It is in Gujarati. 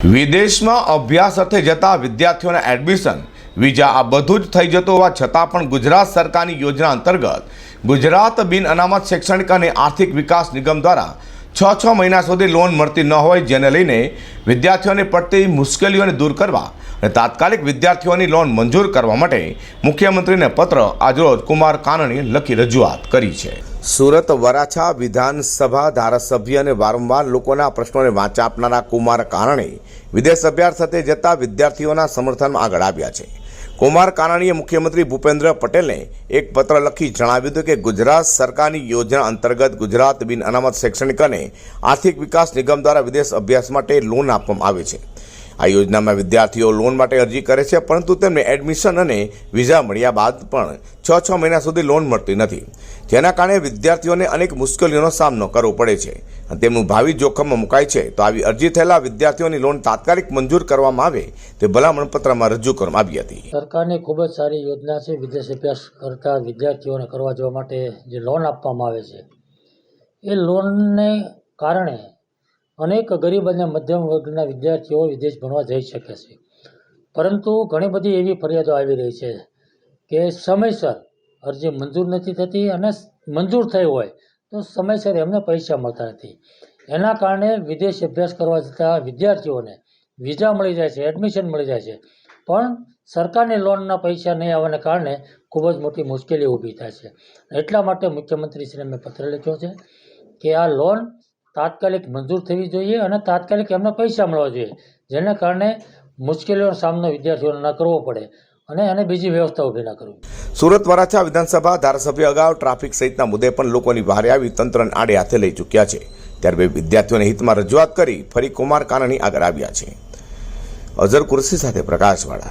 વિદેશમાં અભ્યાસ અર્થે જતા વિદ્યાર્થીઓના એડમિશન વિઝા આ બધું જ થઈ જતું હોવા છતાં પણ ગુજરાત સરકારની યોજના અંતર્ગત ગુજરાત બિન અનામત શૈક્ષણિક અને આર્થિક વિકાસ નિગમ દ્વારા છ છ મહિના સુધી લોન મળતી ન હોય જેને લઈને વિદ્યાર્થીઓને પડતી મુશ્કેલીઓને દૂર કરવા અને તાત્કાલિક વિદ્યાર્થીઓની લોન મંજૂર કરવા માટે મુખ્યમંત્રીને પત્ર આજરોજ કુમાર કાનણીએ લખી રજૂઆત કરી છે. સુરત વરાછા વિધાનસભા ધારાસભ્ય અને વારંવાર લોકોના પ્રશ્નોને વાંચા આપનારા કુમાર કારણે વિદેશ અભ્યાસ સાથે જતા વિદ્યાર્થીઓના સમર્થનમાં આગળ આવ્યા છે. કુમાર કાનાણીએ મુખ્યમંત્રી ભૂપેન્દ્ર પટેલને એક પત્ર લખી જણાવ્યું હતું કે ગુજરાત સરકારની યોજના અંતર્ગત ગુજરાત બિન અનામત શૈક્ષણિક અને આર્થિક વિકાસ નિગમ દ્વારા વિદેશ અભ્યાસ માટે લોન આપવામાં આવે છે. આ યોજનામાં વિદ્યાર્થીઓ લોન માટે અરજી કરે છે, પરંતુ તેમને એડમિશન અને વિઝા મળ્યા બાદ પણ છ છ મહિના સુધી લોન મળતી નથી. જેના કારણે વિદ્યાર્થીઓને અનેક મુશ્કેલીઓનો સામનો કરવો પડે છે. અને તેમનું ભાવિ જોખમમાં મુકાય છે. તો આવી અરજી થયેલા વિદ્યાર્થીઓની લોન તાત્કાલિક મંજૂર કરવામાં આવે, તે ભલામણપત્રમાં રજૂ કરવામાં આવી હતી. સરકારની ખૂબ જ સારી યોજના છે. વિદેશ અભ્યાસ કરતા વિદ્યાર્થીઓને કરવા જવા માટે જે લોન આપવામાં આવે છે, એ લોનને કારણે અનેક ગરીબ અને મધ્યમ વર્ગના વિદ્યાર્થીઓ વિદેશ ભણવા જઈ શકે છે. પરંતુ ઘણી બધી એવી ફરિયાદો આવી રહી છે કે સમયસર અરજી મંજૂર નથી થતી અને મંજૂર થઈ હોય તો સમયસર એમને પૈસા મળતા નથી. એના કારણે વિદેશ અભ્યાસ કરવા જતા વિદ્યાર્થીઓને વિઝા મળી જાય છે, એડમિશન મળી જાય છે. પણ સરકારની લોનના પૈસા નહીં આવવાને કારણે ખૂબ જ મોટી મુશ્કેલી ઊભી થાય છે. એટલા માટે મુખ્યમંત્રીશ્રીને મેં પત્ર લખ્યો છે કે આ લોન તાત્કાલિક મંજૂર થવી જોઈએ અને તાત્કાલિક એમને પૈસા મળવા જોઈએ, જેને કારણે મુશ્કેલીઓનો સામનો વિદ્યાર્થીઓને ન કરવો પડે અને એને બીજી વ્યવસ્થા ઊભી ન કરવી. સુરત વરાછા વિધાનસભા ધારાસભ્ય અગાઉ ટ્રાફિક સહિતના મુદ્દે પણ લોકોની વહારે આવી તંત્રને આડે હાથે લઈ ચૂક્યા છે. ત્યારે બે વિદ્યાર્થીઓને હિતમાં રજૂઆત કરી ફરી કુમાર કાનાણી આગળ આવ્યા છે. અઝર કુરશી સાથે પ્રકાશવાળા.